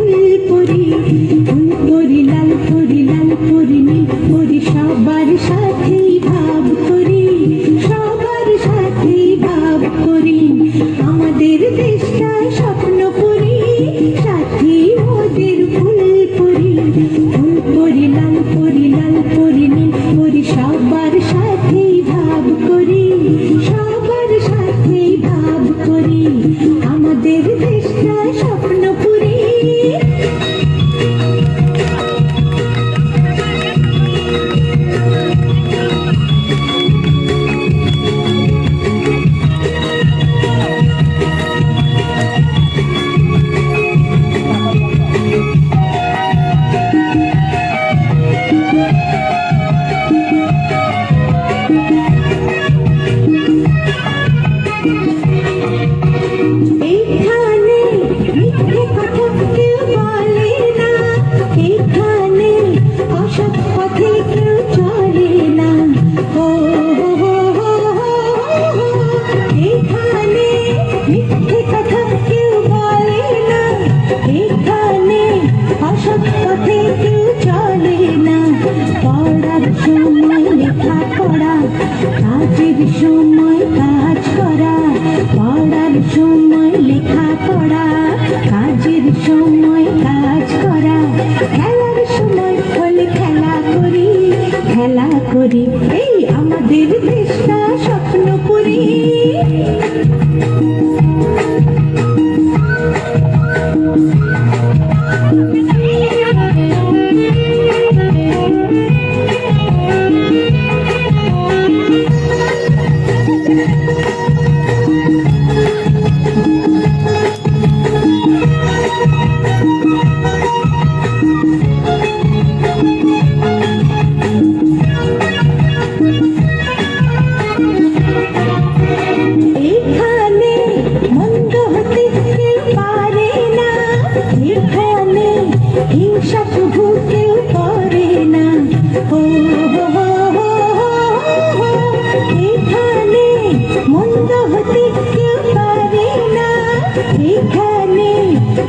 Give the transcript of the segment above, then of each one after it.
ফুল পরি সময় কাজ করা, পড়ার সময় লেখা পড়া, কাজের সময় কাজ করা। খেলার সময় ফলে খেলা করি খেলা করি, এই আমাদের দেশটা স্বপ্ন করি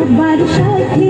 Nobody shall keep